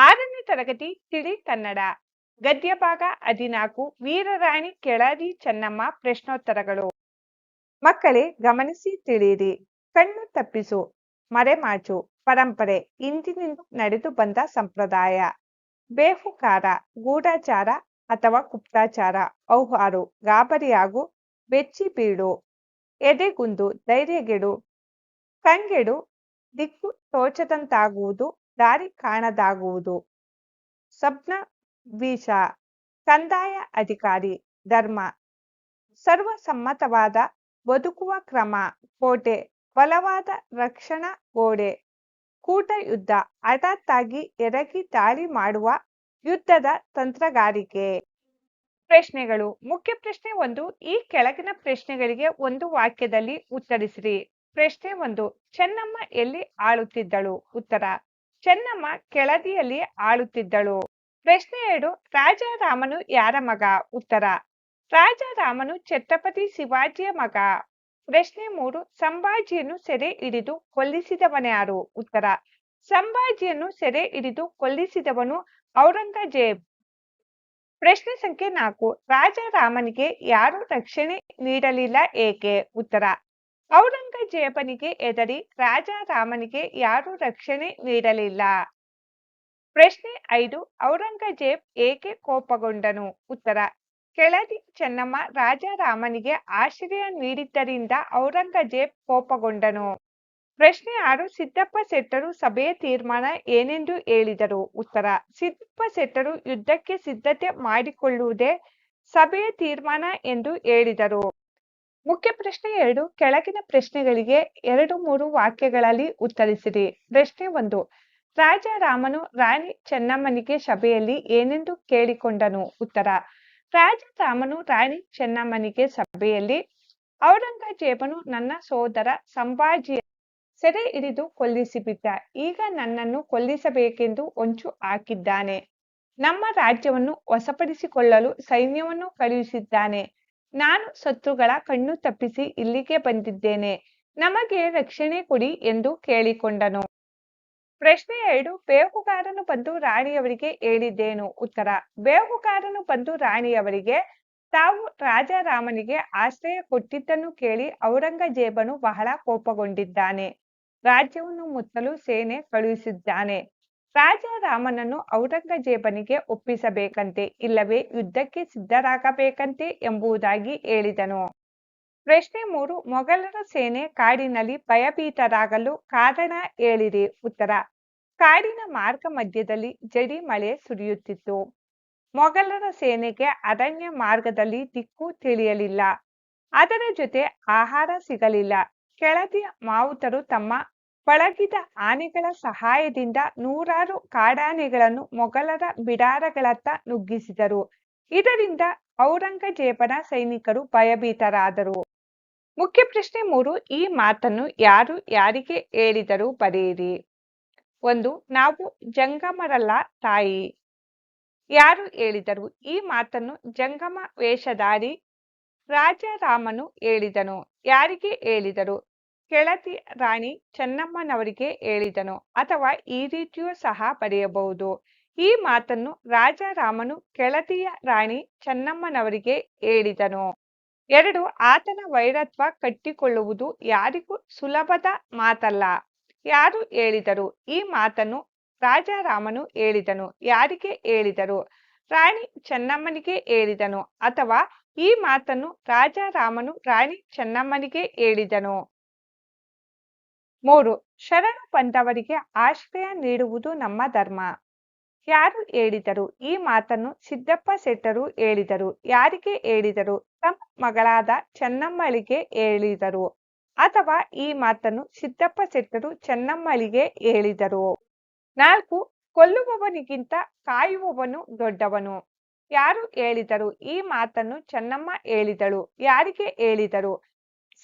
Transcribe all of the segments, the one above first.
ಆರನೇ ತರಗತಿ ತಿಳಿ ಕನ್ನಡ. ಗದ್ಯ ಭಾಗ ಹದಿನಾಲ್ಕು, ವೀರರಾಣಿ ಕೆಳದಿ ಚೆನ್ನಮ್ಮ ಪ್ರಶ್ನೋತ್ತರಗಳು. ಮಕ್ಕಳೇ ಗಮನಿಸಿ ತಿಳಿಯಿರಿ. ಕಣ್ಣು ತಪ್ಪಿಸು, ಮರೆಮಾಚು, ಪರಂಪರೆ, ಇಂದಿನಿಂದ ನಡೆದು ಬಂದ ಸಂಪ್ರದಾಯ. ಬೇಹುಕಾರ, ಗೂಢಾಚಾರ ಅಥವಾ ಗುಪ್ತಾಚಾರ, ಔಹಾರು, ಗಾಬರಿಯಾಗು, ಬೆಚ್ಚಿ ಬೀಳು. ಎದೆಗುಂದು, ಧೈರ್ಯಗೆಡು. ಕಂಗೆಡು, ದಿಕ್ಕು ತೋಚದಂತಾಗುವುದು. ದಾರಿ ಕಾಣದಾಗುವುದು. ಸಬ್ನ ವೀಸ ಕಂದಾಯ ಅಧಿಕಾರಿ, ಧರ್ಮ. ಸರ್ವಸಮ್ಮತವಾದ ಬದುಕುವ ಕ್ರಮ, ಕೋಟೆ, ಬಲವಾದ ರಕ್ಷಣಾ ಗೋಡೆ. ಕೂಟ ಯುದ್ಧ, ಹಠಾತ್ತಾಗಿ ಎರಗಿ ದಾಳಿ ಮಾಡುವ ಯುದ್ಧದ ತಂತ್ರಗಾರಿಕೆ. ಪ್ರಶ್ನೆಗಳು. ಮುಖ್ಯ ಪ್ರಶ್ನೆ ಒಂದು, ಈ ಕೆಳಗಿನ ಪ್ರಶ್ನೆಗಳಿಗೆ ಒಂದು ವಾಕ್ಯದಲ್ಲಿ ಉತ್ತರಿಸಿರಿ. ಪ್ರಶ್ನೆ ಒಂದು, ಚೆನ್ನಮ್ಮ ಎಲ್ಲಿ ಆಳುತ್ತಿದ್ದಳು? ಉತ್ತರ ಚೆನ್ನಮ್ಮ ಕೆಳದಿಯಲ್ಲಿ ಆಳುತ್ತಿದ್ದಳು. ಪ್ರಶ್ನೆ ಎರಡು, ರಾಜಾರಾಮನು ಯಾರ ಮಗ? ಉತ್ತರ, ರಾಜಾರಾಮನು ಛತ್ರಪತಿ ಶಿವಾಜಿಯ ಮಗ. ಪ್ರಶ್ನೆ ಮೂರು, ಸಂಭಾಜಿಯನ್ನು ಸೆರೆ ಹಿಡಿದು ಕೊಲ್ಲಿಸಿದವನ್ಯಾರು ಉತ್ತರ, ಸಂಭಾಜಿಯನ್ನು ಸೆರೆ ಹಿಡಿದು ಕೊಲ್ಲಿಸಿದವನು ಔರಂಗಜೇಬ್. ಪ್ರಶ್ನೆ ಸಂಖ್ಯೆ ನಾಲ್ಕು, ರಾಜಾರಾಮನಿಗೆ ಯಾರು ರಕ್ಷಣೆ ನೀಡಲಿಲ್ಲ ಏಕೆ? ಉತ್ತರ ಔರಂಗಜೇಬನಿಗೆ ಎದರಿ ರಾಜಾರಾಮನಿಗೆ ಯಾರೂ ರಕ್ಷಣೆ ನೀಡಲಿಲ್ಲ. ಪ್ರಶ್ನೆ ಐದು, ಔರಂಗಜೇಬ್ ಏಕೆ ಕೋಪಗೊಂಡನು? ಉತ್ತರ, ಕೆಳದಿ ಚೆನ್ನಮ್ಮ ರಾಜಾರಾಮನಿಗೆ ಆಶ್ರಯ ನೀಡಿದ್ದರಿಂದ ಔರಂಗಜೇಬ್ ಕೋಪಗೊಂಡನು. ಪ್ರಶ್ನೆ ಆರು, ಸಿದ್ದಪ್ಪ ಶೆಟ್ಟರು ಸಭೆಯ ತೀರ್ಮಾನ ಏನೆಂದು ಹೇಳಿದರು? ಉತ್ತರ, ಸಿದ್ದಪ್ಪ ಶೆಟ್ಟರು ಯುದ್ಧಕ್ಕೆ ಸಿದ್ಧತೆ ಮಾಡಿಕೊಳ್ಳುವುದೇ ಸಭೆಯ ತೀರ್ಮಾನ ಎಂದು ಹೇಳಿದರು. ಮುಖ್ಯ ಪ್ರಶ್ನೆ ಎರಡು, ಕೆಳಗಿನ ಪ್ರಶ್ನೆಗಳಿಗೆ ಎರಡು ಮೂರು ವಾಕ್ಯಗಳಲ್ಲಿ ಉತ್ತರಿಸಿರಿ. ಪ್ರಶ್ನೆ ಒಂದು, ರಾಜಾರಾಮನು ರಾಣಿ ಚೆನ್ನಮ್ಮನಿಗೆ ಸಭೆಯಲ್ಲಿ ಏನೆಂದು ಕೇಳಿಕೊಂಡನು? ಉತ್ತರ, ರಾಜಾರಾಮನು ರಾಣಿ ಚೆನ್ನಮ್ಮನಿಗೆ ಸಭೆಯಲ್ಲಿ, ಔರಂಗಜೇಬನು ನನ್ನ ಸೋದರ ಸಂಭಾಜಿಯ ಸೆರೆ ಹಿಡಿದು ಕೊಲ್ಲಿಸಿಬಿಟ್ಟ. ಈಗ ನನ್ನನ್ನು ಕೊಲ್ಲಿಸಬೇಕೆಂದು ಹೊಂಚು ಹಾಕಿದ್ದಾನೆ. ನಮ್ಮ ರಾಜ್ಯವನ್ನು ವಶಪಡಿಸಿಕೊಳ್ಳಲು ಸೈನ್ಯವನ್ನು ಕಳುಹಿಸಿದ್ದಾನೆ. ನಾನು ಶತ್ರುಗಳ ಕಣ್ಣು ತಪ್ಪಿಸಿ ಇಲ್ಲಿಗೆ ಬಂದಿದ್ದೇನೆ. ನಮಗೆ ರಕ್ಷಣೆ ಕೊಡಿ ಎಂದು ಕೇಳಿಕೊಂಡನು. ಪ್ರಶ್ನೆ ಎರಡು, ಬೇಹುಗಾರನು ಬಂದು ರಾಣಿಯವರಿಗೆ ಹೇಳಿದ್ದೇನು? ಉತ್ತರ, ಬೇಹುಗಾರನು ಬಂದು ರಾಣಿಯವರಿಗೆ, ತಾವು ರಾಜಾರಾಮನಿಗೆ ಆಶ್ರಯ ಕೊಟ್ಟಿದ್ದನ್ನು ಕೇಳಿ ಔರಂಗಜೇಬನು ಬಹಳ ಕೋಪಗೊಂಡಿದ್ದಾನೆ. ರಾಜ್ಯವನ್ನು ಮುತ್ತಲು ಸೇನೆ ಕಳುಹಿಸಿದ್ದಾನೆ. ರಾಜಾರಾಮನನ್ನು ಔರಂಗಜೇಬನಿಗೆ ಒಪ್ಪಿಸಬೇಕಂತೆ ಇಲ್ಲವೇ ಯುದ್ಧಕ್ಕೆ ಸಿದ್ಧರಾಗಬೇಕಂತೆ ಎಂಬುದಾಗಿ ಹೇಳಿದನು. ಪ್ರಶ್ನೆ ಮೂರು, ಮೊಘಲರ ಸೇನೆ ಕಾಡಿನಲ್ಲಿ ಭಯಭೀತರಾಗಲು ಕಾರಣ ಹೇಳಿರಿ. ಉತ್ತರ, ಕಾಡಿನ ಮಾರ್ಗ ಮಧ್ಯದಲ್ಲಿ ಜಡಿ ಮಳೆ ಸುರಿಯುತ್ತಿತ್ತು. ಮೊಘಲರ ಸೇನೆಗೆ ಅರಣ್ಯ ಮಾರ್ಗದಲ್ಲಿ ದಿಕ್ಕು ತಿಳಿಯಲಿಲ್ಲ. ಅದರ ಜೊತೆ ಆಹಾರ ಸಿಗಲಿಲ್ಲ. ಕೆಳದಿಯ ಮಾವುತರು ತಮ್ಮ ಪಳಗಿದ ಆನೆಗಳ ಸಹಾಯದಿಂದ ನೂರಾರು ಕಾಡಾನೆಗಳನ್ನು ಮೊಘಲರ ಬಿಡಾರಗಳತ್ತ ನುಗ್ಗಿಸಿದರು. ಇದರಿಂದ ಔರಂಗಜೇಬನ ಸೈನಿಕರು ಭಯಭೀತರಾದರು. ಮುಖ್ಯ ಪ್ರಶ್ನೆ ಮೂರು, ಈ ಮಾತನ್ನು ಯಾರು ಯಾರಿಗೆ ಹೇಳಿದರು ಬರೆಯಿರಿ. ಒಂದು, ನಾವು ಜಂಗಮರಲ್ಲ ತಾಯಿ. ಯಾರು ಹೇಳಿದರು? ಈ ಮಾತನ್ನು ಜಂಗಮ ವೇಷಧಾರಿ ರಾಜರಾಮನು ಹೇಳಿದನು. ಯಾರಿಗೆ ಹೇಳಿದರು? ಕೆಳದಿ ರಾಣಿ ಚೆನ್ನಮ್ಮನವರಿಗೆ ಹೇಳಿದನು. ಅಥವಾ ಈ ರೀತಿಯೂ ಸಹ ಬರೆಯಬಹುದು. ಈ ಮಾತನ್ನು ರಾಜಾರಾಮನು ಕೆಳದಿಯ ರಾಣಿ ಚೆನ್ನಮ್ಮನವರಿಗೆ ಹೇಳಿದನು. ಎರಡು, ಆತನ ವೈರತ್ವ ಕಟ್ಟಿಕೊಳ್ಳುವುದು ಯಾರಿಗೂ ಸುಲಭದ ಮಾತಲ್ಲ. ಯಾರು ಹೇಳಿದರು? ಈ ಮಾತನ್ನು ರಾಜಾರಾಮನು ಹೇಳಿದನು. ಯಾರಿಗೆ ಹೇಳಿದರು? ರಾಣಿ ಚೆನ್ನಮ್ಮನಿಗೆ ಹೇಳಿದನು. ಅಥವಾ ಈ ಮಾತನ್ನು ರಾಜಾರಾಮನು ರಾಣಿ ಚೆನ್ನಮ್ಮನಿಗೆ ಹೇಳಿದನು. ಮೂರು, ಶರಣು ಬಂದವರಿಗೆ ಆಶ್ರಯ ನೀಡುವುದು ನಮ್ಮ ಧರ್ಮ. ಯಾರು ಹೇಳಿದರು ಈ ಮಾತನ್ನು ಸಿದ್ದಪ್ಪ ಶೆಟ್ಟರು ಹೇಳಿದರು. ಯಾರಿಗೆ ಹೇಳಿದರು? ತಮ್ಮ ಮಗಳಾದ ಚೆನ್ನಮ್ಮಳಿಗೆ ಹೇಳಿದರು. ಅಥವಾ ಈ ಮಾತನ್ನು ಸಿದ್ದಪ್ಪ ಶೆಟ್ಟರು ಚೆನ್ನಮ್ಮಳಿಗೆ ಹೇಳಿದರು. ನಾಲ್ಕು, ಕೊಲ್ಲುವವನಿಗಿಂತ ಕಾಯುವವನು ದೊಡ್ಡವನು. ಯಾರು ಹೇಳಿದರು ಈ ಮಾತನ್ನು ಚೆನ್ನಮ್ಮ ಹೇಳಿದಳು. ಯಾರಿಗೆ ಹೇಳಿದರು?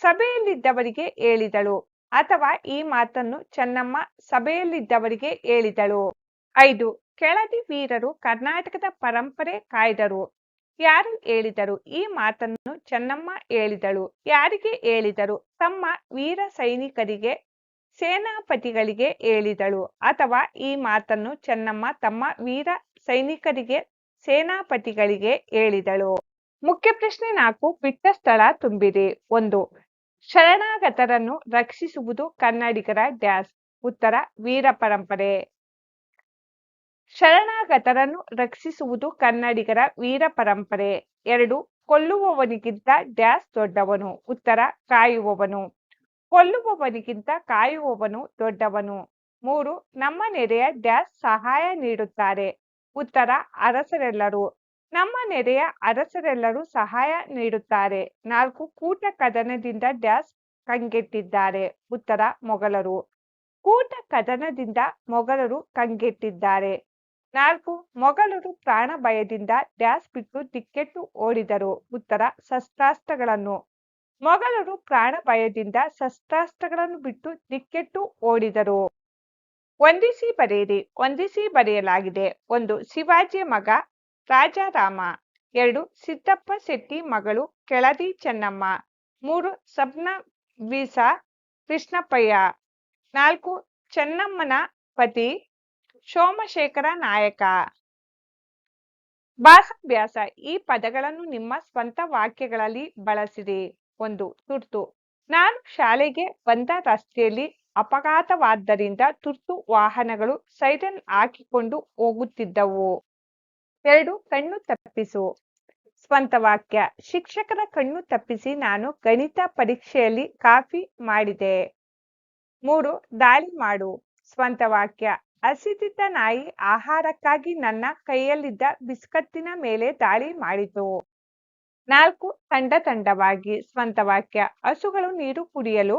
ಸಭೆಯಲ್ಲಿದ್ದವರಿಗೆ ಹೇಳಿದಳು. ಅಥವಾ ಈ ಮಾತನ್ನು ಚೆನ್ನಮ್ಮ ಸಭೆಯಲ್ಲಿದ್ದವರಿಗೆ ಹೇಳಿದಳು. ಐದು, ಕೆಳದಿ ವೀರರು ಕರ್ನಾಟಕದ ಪರಂಪರೆ ಕಾಯ್ದರು. ಯಾರು ಹೇಳಿದರು? ಈ ಮಾತನ್ನು ಚೆನ್ನಮ್ಮ ಹೇಳಿದಳು. ಯಾರಿಗೆ ಹೇಳಿದರು? ತಮ್ಮ ವೀರ ಸೈನಿಕರಿಗೆ, ಸೇನಾಪತಿಗಳಿಗೆ ಹೇಳಿದಳು. ಅಥವಾ ಈ ಮಾತನ್ನು ಚೆನ್ನಮ್ಮ ತಮ್ಮ ವೀರ ಸೈನಿಕರಿಗೆ, ಸೇನಾಪತಿಗಳಿಗೆ ಹೇಳಿದಳು. ಮುಖ್ಯ ಪ್ರಶ್ನೆ ನಾಲ್ಕು, ಬಿಟ್ಟ ಸ್ಥಳ ತುಂಬಿರಿ ಒಂದು ಶರಣಾಗತರನ್ನು ರಕ್ಷಿಸುವುದು ಕನ್ನಡಿಗರ ಡ್ಯಾಸ್ ಉತ್ತರ, ವೀರ ಪರಂಪರೆ. ಶರಣಾಗತರನ್ನು ರಕ್ಷಿಸುವುದು ಕನ್ನಡಿಗರ ವೀರ ಪರಂಪರೆ. ಎರಡು, ಕೊಲ್ಲುವವನಿಗಿಂತ ಡ್ಯಾಸ್ ದೊಡ್ಡವನು. ಉತ್ತರ, ಕಾಯುವವನು. ಕೊಲ್ಲುವವನಿಗಿಂತ ಕಾಯುವವನು ದೊಡ್ಡವನು. ಮೂರು, ನಮ್ಮ ನೆರೆಯ ಡ್ಯಾಸ್ ಸಹಾಯ ನೀಡುತ್ತಾರೆ. ಉತ್ತರ, ಅರಸರೆಲ್ಲರೂ. ನಮ್ಮ ನೆರೆಯ ಅರಸರೆಲ್ಲರೂ ಸಹಾಯ ನೀಡುತ್ತಾರೆ. ನಾಲ್ಕು, ಕೂಟ ಕದನದಿಂದ ಡ್ಯಾಸ್ ಕಂಗೆಟ್ಟಿದ್ದಾರೆ, ಉತ್ತರ ಮೊಘಲರು. ಕೂಟ ಕದನದಿಂದ ಮೊಘಲರು ಕಂಗೆಟ್ಟಿದ್ದಾರೆ. ನಾಲ್ಕು, ಮೊಘಲರು ಪ್ರಾಣ ಭಯದಿಂದ ಡ್ಯಾಸ್ ಬಿಟ್ಟು ದಿಕ್ಕೆಟ್ಟು ಓಡಿದರು, ಉತ್ತರ ಶಸ್ತ್ರಾಸ್ತ್ರಗಳನ್ನು. ಮೊಘಲರು ಪ್ರಾಣ ಭಯದಿಂದ ಶಸ್ತ್ರಾಸ್ತ್ರಗಳನ್ನು ಬಿಟ್ಟು ದಿಕ್ಕೆಟ್ಟು ಓಡಿದರು. ವಂದಿಸಿ ಬರೆಯಿರಿ ವಂದಿಸಿ ಬರೆಯಲಾಗಿದೆ. ಒಂದು, ಶಿವಾಜಿಯ ಮಗ ರಾಜಾರಾಮ, ಎರಡು ಸಿದ್ದಪ್ಪ ಶೆಟ್ಟಿ ಮಗಳು ಕೆಳದಿ ಚೆನ್ನಮ್ಮ, ಮೂರು ಸಬ್ನ ವೀಸ ಕೃಷ್ಣಪ್ಪಯ್ಯ, ನಾಲ್ಕು ಚೆನ್ನಮ್ಮನ ಪತಿ ಸೋಮಶೇಖರ ನಾಯಕ. ಭಾಸಾಭ್ಯಾಸ ಈ ಪದಗಳನ್ನು ನಿಮ್ಮ ಸ್ವಂತ ವಾಕ್ಯಗಳಲ್ಲಿ ಬಳಸಿರಿ. ಒಂದು ತುರ್ತು. ನಾನು ಶಾಲೆಗೆ ಬಂದ ರಸ್ತೆಯಲ್ಲಿ ಅಪಘಾತವಾದ್ದರಿಂದ ತುರ್ತು ವಾಹನಗಳು ಸೈರನ್ ಹಾಕಿಕೊಂಡು ಹೋಗುತ್ತಿದ್ದವು. ಎರಡು ಕಣ್ಣು ತಪ್ಪಿಸು. ಸ್ವಂತ ವಾಕ್ಯ, ಶಿಕ್ಷಕರ ಕಣ್ಣು ತಪ್ಪಿಸಿ ನಾನು ಗಣಿತ ಪರೀಕ್ಷೆಯಲ್ಲಿ ಕಾಫಿ ಮಾಡಿದೆ. ಮೂರು, ದಾಳಿ ಮಾಡು. ಸ್ವಂತ ವಾಕ್ಯ, ಹಸಿದಿದ್ದ ನಾಯಿ ಆಹಾರಕ್ಕಾಗಿ ನನ್ನ ಕೈಯಲ್ಲಿದ್ದ ಬಿಸ್ಕತ್ತಿನ ಮೇಲೆ ದಾಳಿ ಮಾಡಿತು. ನಾಲ್ಕು, ತಂಡ ತಂಡವಾಗಿ. ಸ್ವಂತ ವಾಕ್ಯ, ಹಸುಗಳು ನೀರು ಕುಡಿಯಲು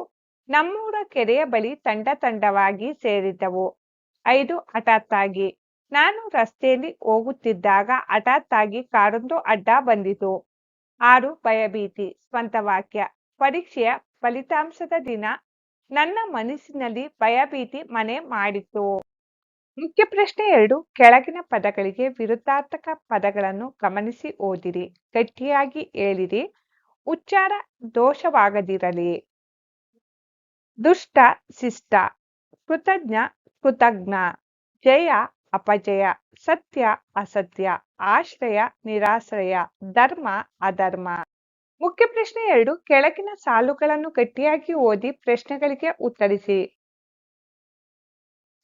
ನಮ್ಮೂರ ಕೆರೆಯ ಬಳಿ ತಂಡ ತಂಡವಾಗಿ ಸೇರಿದ್ದವು. ಐದು, ಹಠಾತ್ತಾಗಿ. ನಾನು ರಸ್ತೆಯಲ್ಲಿ ಹೋಗುತ್ತಿದ್ದಾಗ ಹಠಾತ್ ಆಗಿ ಕಾರೊಂದು ಅಡ್ಡ ಬಂದಿತು. ಆರು ಭಯಭೀತಿ. ಸ್ವಂತ ವಾಕ್ಯ. ಪರೀಕ್ಷೆಯ ಫಲಿತಾಂಶದ ದಿನ. ನನ್ನ ಮನಸ್ಸಿನಲ್ಲಿ ಭಯಭೀತಿ ಮನೆ ಮಾಡಿತು ಮುಖ್ಯ ಪ್ರಶ್ನೆ ಎರಡು. ಕೆಳಗಿನ ಪದಗಳಿಗೆ ವಿರುದ್ಧಾರ್ಥಕ ಪದಗಳನ್ನು ಗಮನಿಸಿ ಓದಿರಿ. ಗಟ್ಟಿಯಾಗಿ ಹೇಳಿರಿ. ಉಚ್ಚಾರ ದೋಷವಾಗದಿರಲಿ. ದುಷ್ಟ ಶಿಷ್ಟ. ಕೃತಜ್ಞ ಕೃತಜ್ಞ. ಜಯ ಅಪಜಯ, ಸತ್ಯ, ಅಸತ್ಯ, ಆಶ್ರಯ, ನಿರಾಶ್ರಯ, ಧರ್ಮ, ಅಧರ್ಮ. ಮುಖ್ಯ ಪ್ರಶ್ನೆ ಎರಡು, ಕೆಳಗಿನ ಸಾಲುಗಳನ್ನು ಗಟ್ಟಿಯಾಗಿ ಓದಿ ಪ್ರಶ್ನೆಗಳಿಗೆ ಉತ್ತರಿಸಿ.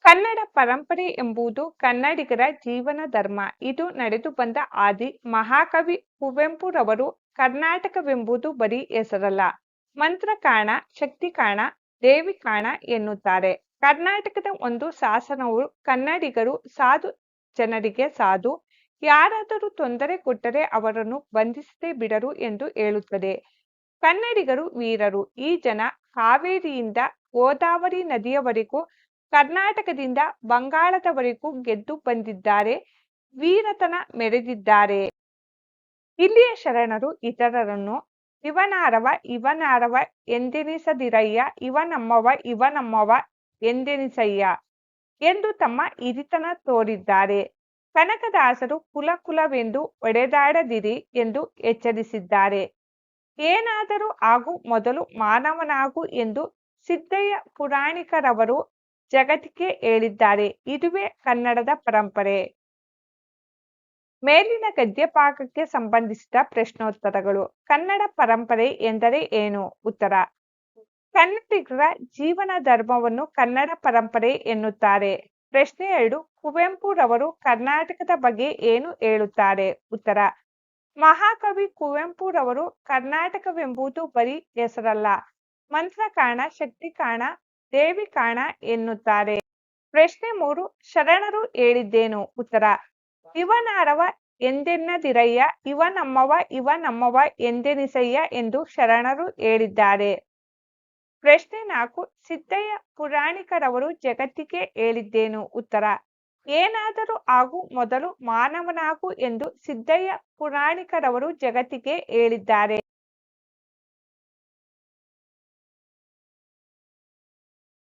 ಕನ್ನಡ ಪರಂಪರೆ ಎಂಬುದು ಕನ್ನಡಿಗರ ಜೀವನ ಧರ್ಮ. ಇದು ನಡೆದು ಬಂದ ಆದಿ ಮಹಾಕವಿ ಕುವೆಂಪುರವರು ಕರ್ನಾಟಕವೆಂಬುದು ಬರೀ ಹೆಸರಲ್ಲ. ಮಂತ್ರ ಕಾಣ ಶಕ್ತಿ ಕಾಣ ದೇವಿ ಕಾಣ ಎನ್ನುತ್ತಾರೆ. ಕರ್ನಾಟಕದ ಒಂದು ಶಾಸನವು ಕನ್ನಡಿಗರು ಸಾಧು ಜನರಿಗೆ ಸಾಧು, ಯಾರಾದರೂ ತೊಂದರೆ ಕೊಟ್ಟರೆ ಅವರನ್ನು ಬಂಧಿಸದೆ ಬಿಡರು ಎಂದು ಹೇಳುತ್ತದೆ. ಕನ್ನಡಿಗರು ವೀರರು. ಈ ಜನ ಕಾವೇರಿಯಿಂದ ಗೋದಾವರಿ ನದಿಯವರೆಗೂ, ಕರ್ನಾಟಕದಿಂದ ಬಂಗಾಳದವರೆಗೂ ಗೆದ್ದು ಬಂದಿದ್ದಾರೆ, ವೀರತನ ಮೆರೆದಿದ್ದಾರೆ. ಇಲ್ಲಿಯ ಶರಣರು ಇತರರನ್ನು ಇವನಾರವ ಇವನಾರವ ಎಂದೆನಿಸದಿರಯ್ಯ ಇವನಮ್ಮವ ಇವನಮ್ಮವ ಎಂದೆನಿಸಯ್ಯ? ಎಂದು ತಮ್ಮ ಹಿರಿತನ ತೋರಿದ್ದಾರೆ. ಕನಕದಾಸರು ಕುಲ ಕುಲವೆಂದು ಒಡೆದಾಡದಿರಿ ಎಂದು ಎಚ್ಚರಿಸಿದ್ದಾರೆ. ಏನಾದರೂ ಆಗು ಮೊದಲು ಮಾನವನಾಗು ಎಂದು ಸಿದ್ದಯ್ಯ ಪುರಾಣಿಕರವರು ಜಗತ್ತಿಗೆ ಹೇಳಿದ್ದಾರೆ. ಇದುವೇ ಕನ್ನಡದ ಪರಂಪರೆ. ಮೇಲಿನ ಗದ್ಯಪಾಕಕ್ಕೆ ಸಂಬಂಧಿಸಿದ ಪ್ರಶ್ನೋತ್ತರಗಳು. ಕನ್ನಡ ಪರಂಪರೆ ಎಂದರೆ ಏನು? ಉತ್ತರ. ಕನ್ನಡಿಗರ ಜೀವನ ಧರ್ಮವನ್ನು ಕನ್ನಡ ಪರಂಪರೆ ಎನ್ನುತ್ತಾರೆ. ಪ್ರಶ್ನೆ ಎರಡು, ಕುವೆಂಪುರವರು ಕರ್ನಾಟಕದ ಬಗ್ಗೆ ಏನು ಹೇಳುತ್ತಾರೆ? ಉತ್ತರ, ಮಹಾಕವಿ ಕುವೆಂಪುರವರು ಕರ್ನಾಟಕವೆಂಬುದು ಬರೀ ಹೆಸರಲ್ಲ ಮಂತ್ರ ಶಕ್ತಿಕಾಣ ಶಕ್ತಿ ಕಾಣ ದೇವಿ ಕಾಣ ಎನ್ನುತ್ತಾರೆ. ಪ್ರಶ್ನೆ ಮೂರು, ಶರಣರು ಹೇಳಿದ್ದೇನು? ಉತ್ತರ, ಇವನಾರವ ಎಂದೆನ್ನದಿರಯ್ಯ ಇವ ನಮ್ಮವ ಇವ ನಮ್ಮವ ಎಂದೆನಿಸಯ್ಯ ಎಂದು ಶರಣರು ಹೇಳಿದ್ದಾರೆ. ಪ್ರಶ್ನೆ ನಾಲ್ಕು, ಸಿದ್ದಯ್ಯ ಪುರಾಣಿಕರವರು ಜಗತ್ತಿಗೆ ಹೇಳಿದ್ದೇನು? ಉತ್ತರ, ಏನಾದರೂ ಆಗು ಮೊದಲು ಮಾನವನಾಗು ಎಂದು ಸಿದ್ದಯ್ಯ ಪುರಾಣಿಕರವರು ಜಗತ್ತಿಗೆ ಹೇಳಿದ್ದಾರೆ.